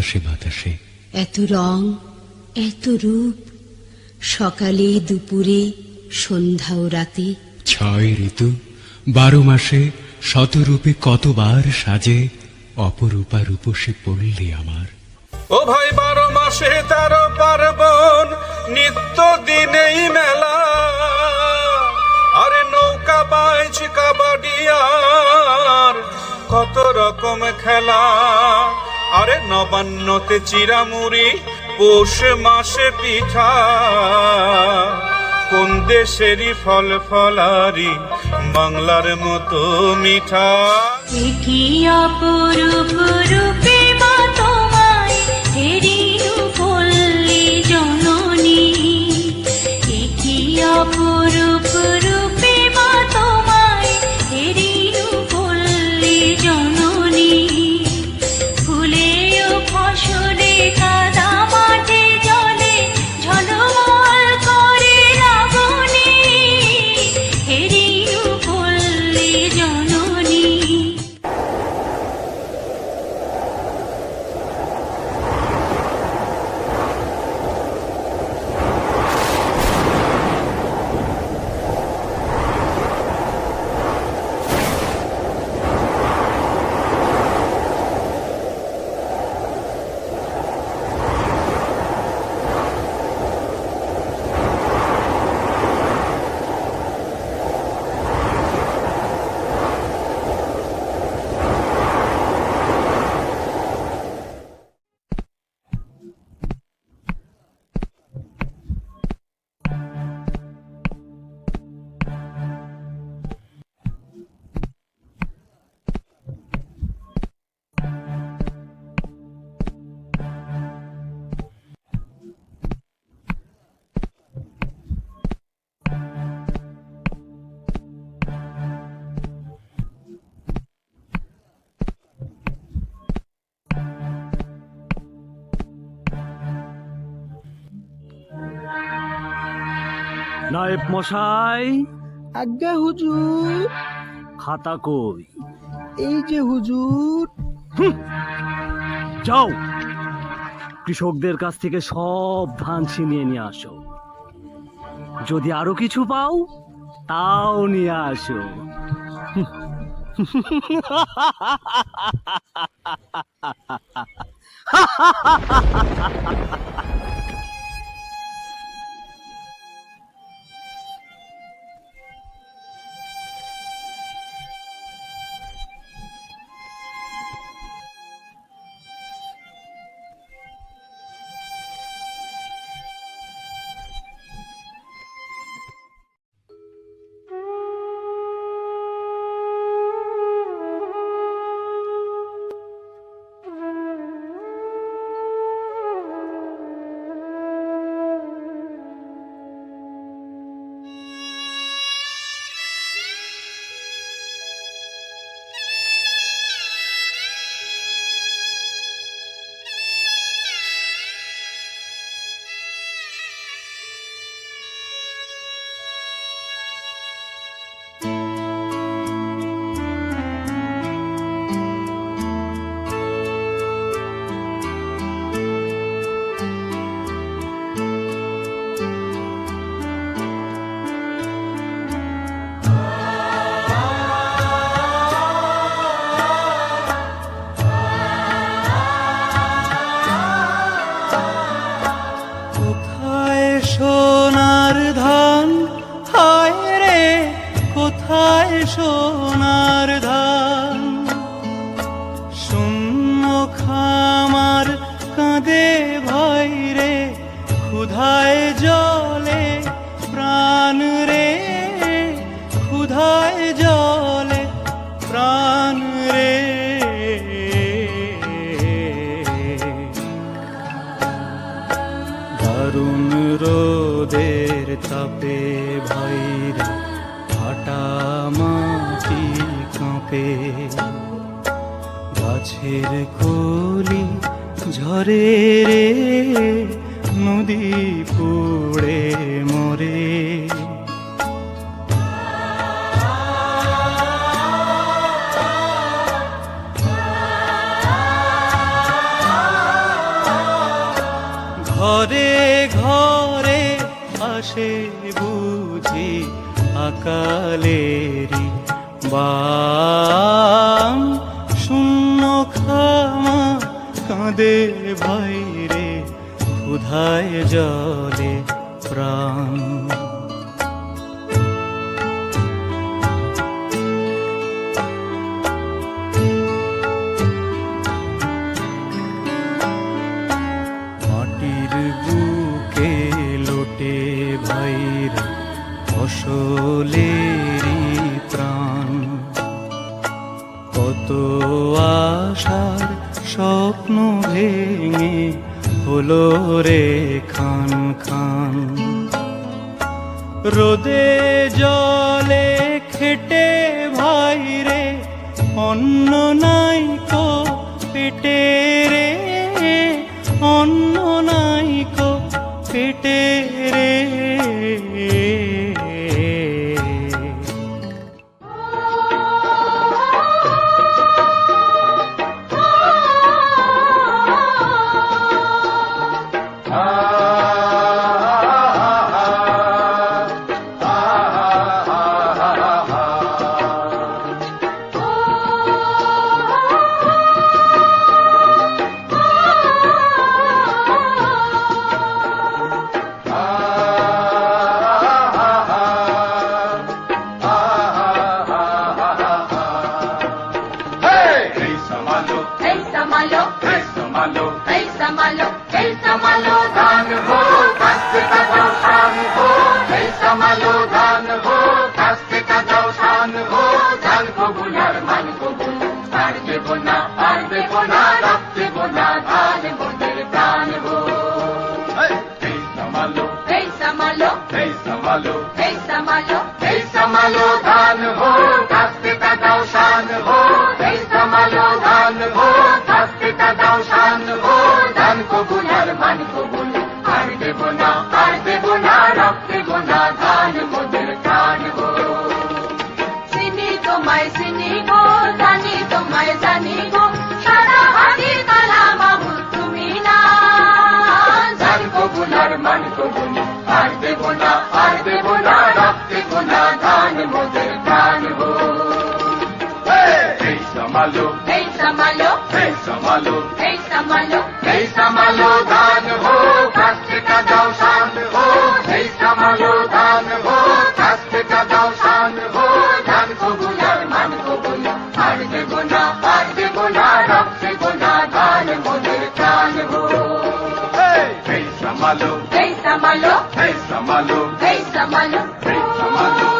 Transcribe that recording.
বাতাসে বাতাসে। এত রং এত রূপ সকালে দুপুরে সন্ধ্যা ও রাতে। ছয় ঋতু বারো মাসে শতরূপে কতবার সাজে অপরূপা রূপসী পড়লি আমার। ও ভাই বারো মাসে তেরো পার্বণ নিত্য দিনেই মেলা। আরে নৌকা বাইচ কাবাডি আর কত রকম খেলা। আরে নবান্নতে চিরামুড়ি, পৌষ মাসে পিঠা। কোন দেশেরই ফল ফলারি, বাংলার মতো মিঠা। কি অপরূপ রূপে নায়েব মশাই। আজ্ঞা হুজুর। খাতা কই? এই যে হুজুর। যাও। কৃষকদের কাছ থেকে সব ধান ছিনিয়ে নিয়ে আসো। যদি আরও কিছু পাও তাও নিয়ে আসো। কোথায় দারুণ রোদের তাপে ভাইর ফাটা মাটি কাঁপে। গাছের কলি ঝরে রে নদী পুড়ে আসে বুঝি আকালেরি বাম। শূন্য খামা কাঁদে ভাইরে ক্ষুধায় জলে প্রাণ। ফসলেরই প্রাণ কত আশার স্বপ্ন ভেঙে হলো রে খান খান। রোদে জলে খেটে ভাইরে অন্ন নাই কো পেটে malo, eso malo, eso malo, eso malo, dan ho, kaste ka do shan ho, eso malo, dan ho, kaste ka do shan ho, dan ko bular man ko bul, par debo na, par debo na, rap debo na, dan moder pran ho. Eso malo, eso malo, eso malo, eso malo, eso malo, సమాలు. జై సమాలు. జై సమాలు.